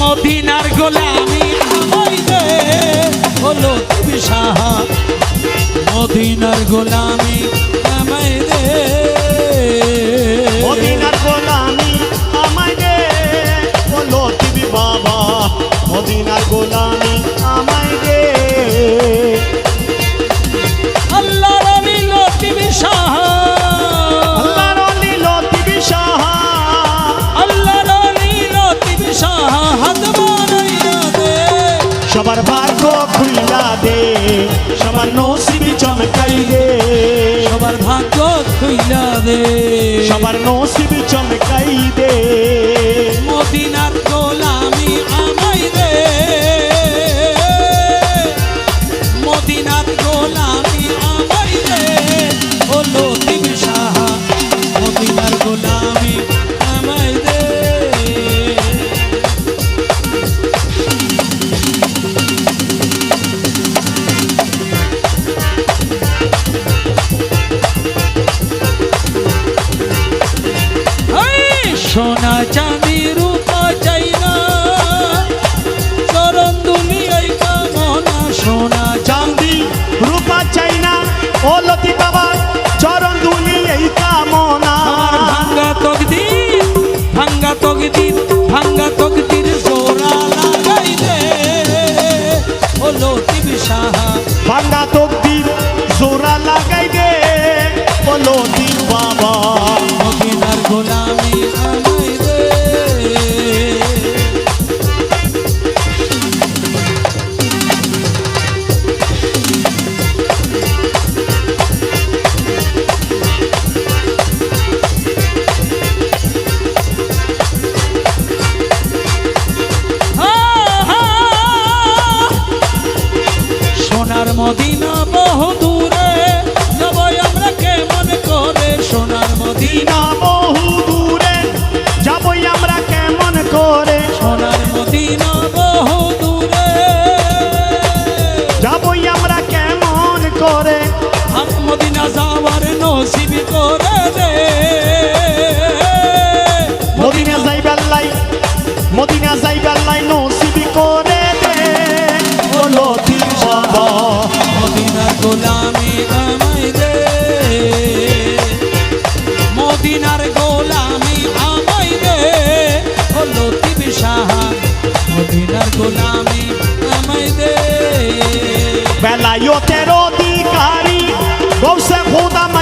মদিনার গোলামি দে হলো তুমি সাহা। মদিনার গোলামি আমায় দে। মদিনার গোলামি আমায় বলো তুমি বাবা। মদিনার গোলামি সবার নসিব চমকাই দে সবার ভাগ্য খুইলা দে। সবার নসিব চমকাই দে মদিনার গোলামি আমায় দে। মদিনার গোলামি আমায় দে। ও লতিফ সাহা মদিনার গোলামি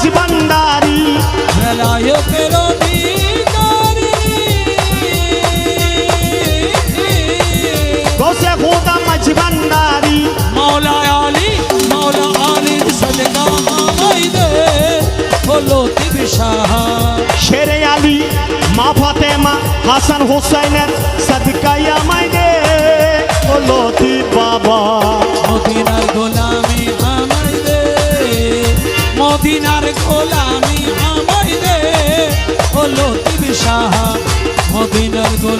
মজবন্দারি বেলায়েতের অধিকারী গৌসে খোদা মৌলা আলী মৌলা আলীর দে। শেরে আলী মা ফাতেমা হাসান হোসাইনের সদকাই আমায় দে। ও বাবা।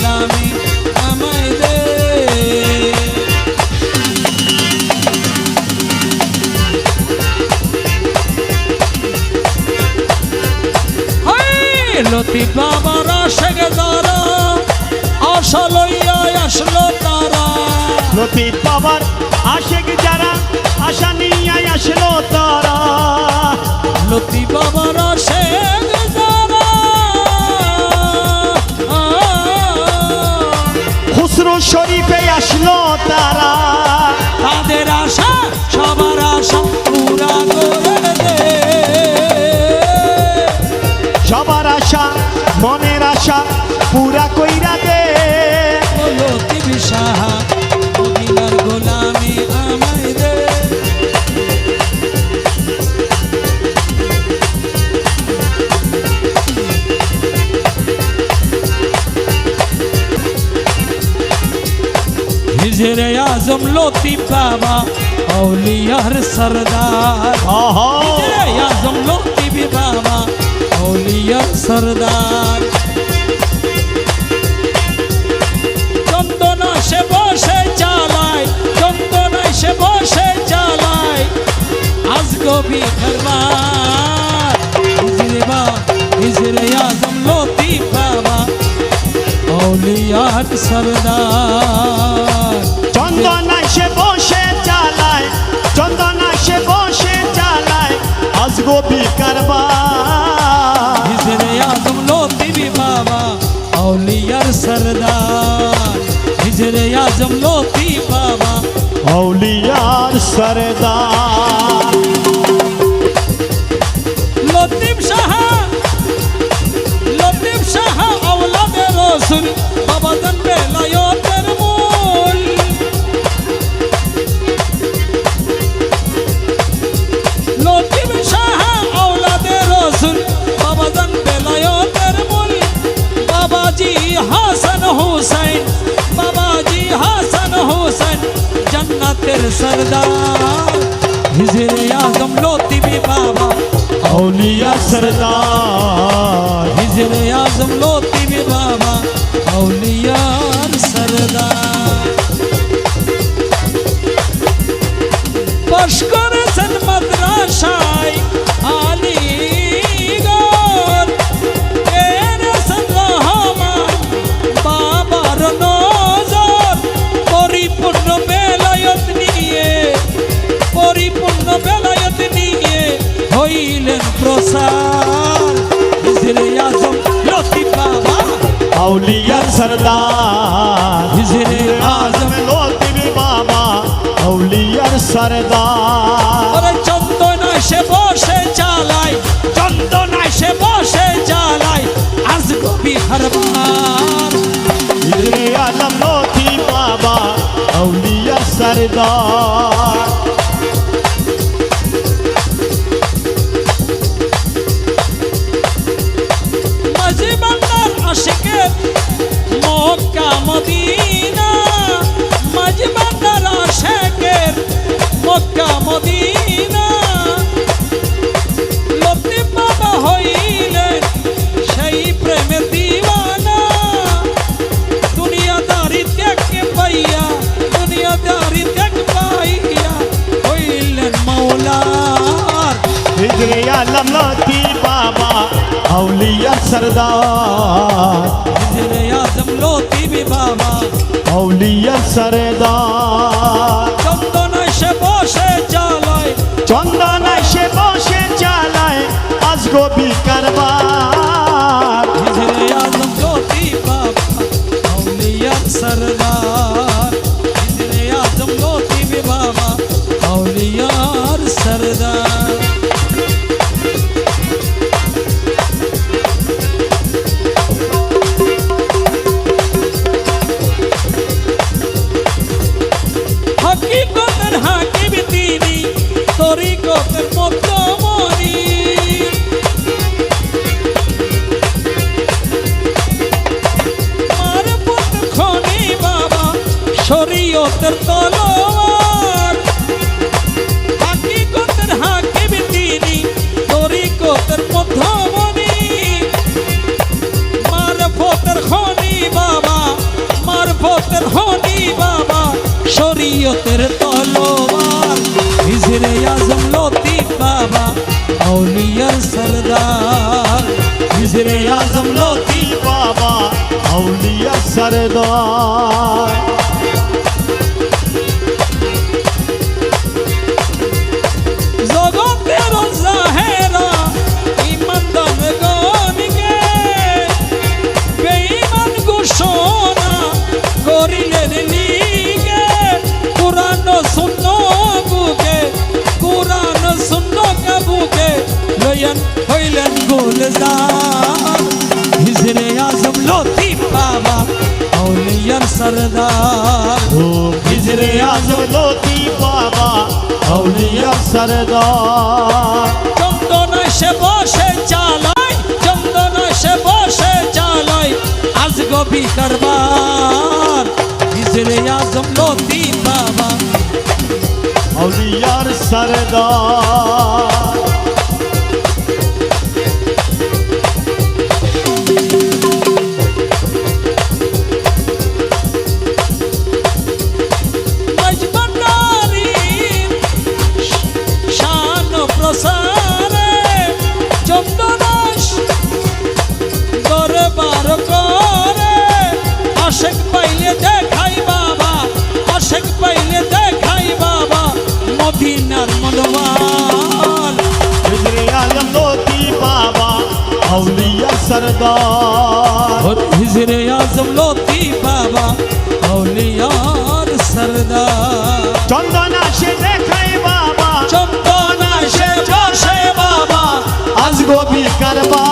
গোলামি আমায় দে। লতিফ বাবার আশেক যারা আশা লইয়া আসলো তারা। লতি বাবার আশেক যারা আশা নিয়ে আসলো তারা। লতি বাবার শেখ शेर आजम लोती बाबा औलियार सरदार शेर आजम लोती भी बाबा औलियार सरदार কবি ফরমান হিজরেবা হিজরে আজম লোতি বাবা অলিয়ার সরদার আজগো বিকারবার হিজরে আজম লতিবি বাবা আউলিয়ার সরদার। হিজরে আজম লতি বাবা আউলিয়ার সরদার। লতিফ শাহ লতিফ শাহ আওলাদে রসুল বাবা জান বেলায়তের মূল। লতিফ জান্নাতের সরদার হিজরে আজম লতিবি বাবা আউলিয়া সরদার হিজরে আজম লতিবি বাবা আউলিয়া সরদার হিজরে আজম আজম লোতিবি বাবা আউলিয়ার সরদার ওরে সে বসে চালায় চন্দনায় সে বসে চালায় আজ কবি হারবার ইরে আলম লোতি বাবা আউলিয়া সরদার ইরে আলম লোতি বাবা আউলিয়া সরদার হিজরে আজম লতিবি বাবা শরীয়তের তলোয়ার। হাকিকতের হাকিম তিনি, তরিকতের মধ্যমণি। মারফতের খনি বাবা মারফতের খনি বাবা, শরীয়তের তলোয়ার। হিজরে আজম লতিফ বাবা আউলিয়ার সরদার। হিজরে আজম লতিফ বাবা আউলিয়া সরদার। সরদার ও হিজরে আজম লোতি বাবা আউলিয়া সরদার চন্দনায় সে বসে চালায় চন্দনায় সে বসে চালায় আজ গবি কারবার হিজরে আজম লতি বাবা। আউলিয়ার সরদার اولیاء سردار اور حضر اعظم لوتی بابا اولیاء سردار চন্দন আসে দেখাই বাবা চন্দন আসে জোশে বাবা আজ গোবি কারবা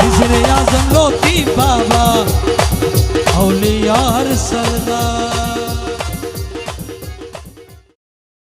হিজরে আজম লোতি বাবা